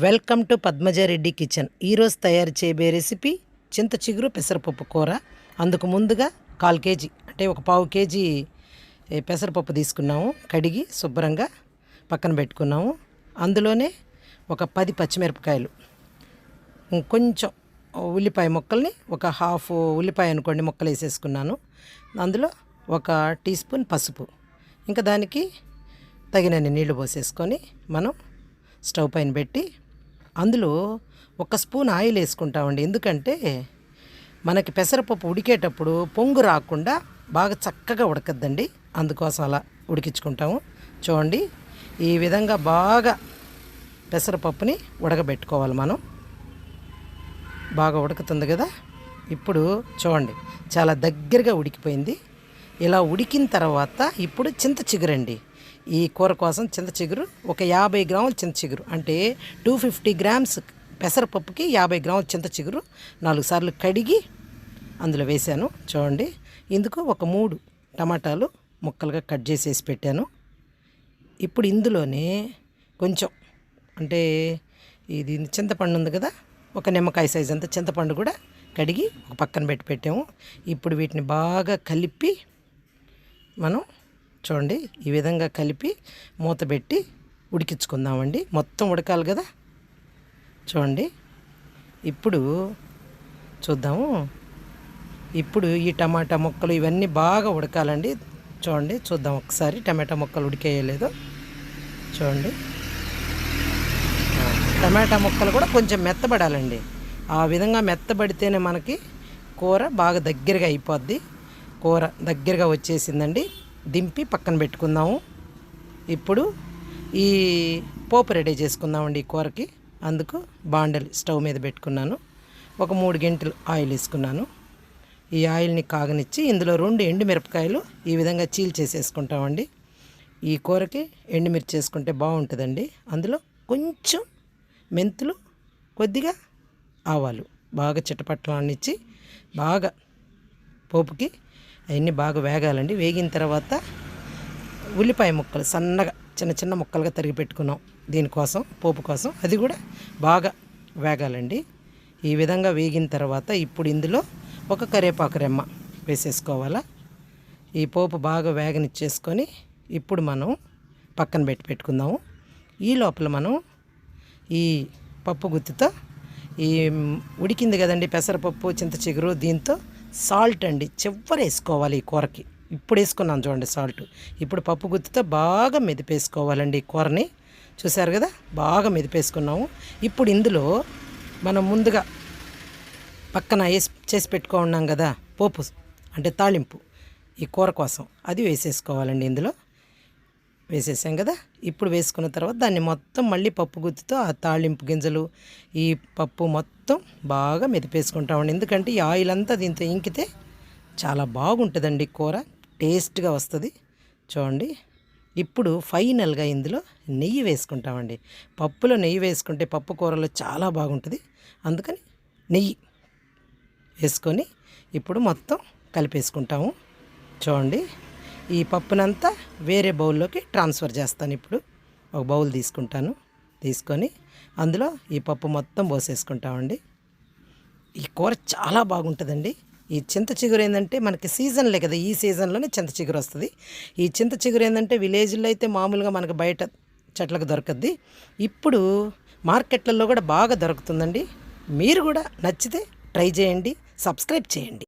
Welcome to Padmaja Reddy kitchen ఈరోజు తయారు చేయబోయే రెసిపీ చింత చిగురు పెసరపప్పు కూర. అందుకు ముందుగా కాల్ కేజీ అంటే ఒక పావు కేజీ పెసరపప్పు తీసుకున్నాము. కడిగి శుభ్రంగా పక్కన పెట్టుకున్నాము. అందులోనే ఒక పది పచ్చిమిరపకాయలు. కొంచెం ఉల్లిపాయ ముక్కల్ని ఒక హాఫ్ ఉల్లిపాయ అనుకోండి ముక్కలు వేసేసుకున్నాను. అందులో ఒక టీ స్పూన్ పసుపు. ఇంకా దానికి తగినన్ని నీళ్ళు పోసేసుకొని మనం స్టవ్ పైన పెట్టి అందులో ఒక స్పూన్ ఆయిల్ వేసుకుంటామండి. ఎందుకంటే మనకి పెసరపప్పు ఉడికేటప్పుడు పొంగు రాకుండా బాగా చక్కగా ఉడకద్దండి. అందుకోసం అలా ఉడికించుకుంటాము. చూడండి ఈ విధంగా బాగా పెసరపప్పుని ఉడకబెట్టుకోవాలి మనం. బాగా ఉడుకుతుంది కదా? ఇప్పుడు చూడండి చాలా దగ్గరగా ఉడికిపోయింది. ఇలా ఉడికిన తర్వాత ఇప్పుడు చింత చిగురండి ఈ కూర కోసం చింత చిగురు ఒక యాభై గ్రాముల చింత చిగురు. అంటే టూ ఫిఫ్టీ గ్రామ్స్ పెసరపప్పుకి యాభై గ్రాముల చింత చిగురు నాలుగు సార్లు కడిగి అందులో వేశాను. చూడండి. ఇందుకు ఒక మూడు టమాటాలు ముక్కలుగా కట్ చేసేసి పెట్టాను. ఇప్పుడు ఇందులోనే కొంచెం అంటే ఇది చింతపండు ఉంది కదా ఒక నిమ్మకాయ సైజ్ అంత చింతపండు కూడా కడిగి ఒక పక్కన పెట్టి పెట్టాము. ఇప్పుడు వీటిని బాగా కలిపి మనం చూడండి ఈ విధంగా కలిపి మూత పెట్టి ఉడికించుకుందామండి. మొత్తం ఉడకాలి కదా? చూడండి ఇప్పుడు చూద్దాము. ఇప్పుడు ఈ టమాటా ముక్కలు ఇవన్నీ బాగా ఉడకాలండి. చూడండి చూద్దాం ఒకసారి టమాటా ముక్కలు ఉడికేయలేదు. చూడండి. టమాటా ముక్కలు కూడా కొంచెం మెత్తబడాలండి. ఆ విధంగా మెత్తబడితేనే మనకి కూర బాగా దగ్గరగా అయిపోద్ది. కూర దగ్గరగా వచ్చేసిందండి. దింపి పక్కన పెట్టుకుందాము. ఇప్పుడు ఈ పోపు రెడీ చేసుకుందామండి ఈ కూరకి. అందుకు బాండలి స్టవ్ మీద పెట్టుకున్నాను. ఒక మూడు గంటలు ఆయిల్ వేసుకున్నాను. ఈ ఆయిల్ని కాగనిచ్చి ఇందులో రెండు ఎండుమిరపకాయలు ఈ విధంగా చీల్చేసేసుకుంటామండి ఈ కూరకి ఎండుమిర్చి చేసుకుంటే బాగుంటుందండి. అందులో కొంచెం మెంతులు కొద్దిగా ఆవాలు. బాగా చిటపట్లాన్నిచ్చి బాగా పోపుకి అవన్నీ బాగా వేగాలండి. వేగిన తర్వాత ఉల్లిపాయ ముక్కలు సన్నగా చిన్న చిన్న ముక్కలుగా తరిగి పెట్టుకున్నాం దీనికోసం పోపు కోసం. అది కూడా బాగా వేగాలండి. ఈ విధంగా వేగిన తర్వాత ఇప్పుడు ఇందులో ఒక కరివేపాకు రెమ్మ వేసేసుకోవాలా. ఈ పోపు బాగా వేగనిచ్చేసుకొని ఇప్పుడు మనం పక్కన పెట్టి పెట్టుకుందాము. ఈ లోపల మనం ఈ పప్పు గుత్తితో ఈ ఉడికింది కదండి పెసరపప్పు చింత చిగురు దీంతో సాల్ట్ అండి. చివరి వేసుకోవాలి ఈ కూరకి. ఇప్పుడు వేసుకున్నాను చూడండి సాల్ట్. ఇప్పుడు పప్పు గుత్తితో బాగా మెదిపేసుకోవాలండి ఈ కూరని. చూసారు కదా? బాగా మెదిపేసుకున్నాము. ఇప్పుడు ఇందులో మనం ముందుగా పక్కన వేసి చేసి పెట్టుకో ఉన్నాం కదా? పోపు అంటే తాళింపు ఈ కూర కోసం. అది వేసేసుకోవాలండి ఇందులో. వేసేసాం కదా? ఇప్పుడు వేసుకున్న తర్వాత దాన్ని మొత్తం మళ్ళీ పప్పు గుత్తితో ఆ తాళింపు గింజలు ఈ పప్పు మొత్తం బాగా మెదిపేసుకుంటామండి ఎందుకంటే ఈ ఆయిల్ అంతా దీంతో ఇంకితే చాలా బాగుంటుందండి కూర. టేస్ట్గా వస్తుంది. చూడండి. ఇప్పుడు ఫైనల్గా ఇందులో నెయ్యి వేసుకుంటామండి పప్పులో నెయ్యి వేసుకుంటే పప్పు కూరలో చాలా బాగుంటుంది. అందుకని నెయ్యి వేసుకొని ఇప్పుడు మొత్తం కలిపేసుకుంటాము. చూడండి. ఈ పప్పునంతా వేరే బౌల్లోకి ట్రాన్స్ఫర్ చేస్తాను ఇప్పుడు. ఒక బౌల్ తీసుకుంటాను. తీసుకొని అందులో ఈ పప్పు మొత్తం పోసేసుకుంటామండి. ఈ కూర చాలా బాగుంటుందండి. ఈ చింత చిగురు ఏంటంటే మనకి సీజన్లే కదా ఈ సీజన్లోనే చింత చిగురు వస్తుంది. ఈ చింత చిగురు ఏంటంటే విలేజ్లో అయితే మామూలుగా మనకు బయట చెట్లకు దొరకద్ది. ఇప్పుడు మార్కెట్లలో కూడా బాగా దొరుకుతుందండి. మీరు కూడా నచ్చితే ట్రై చేయండి సబ్స్క్రైబ్ చేయండి.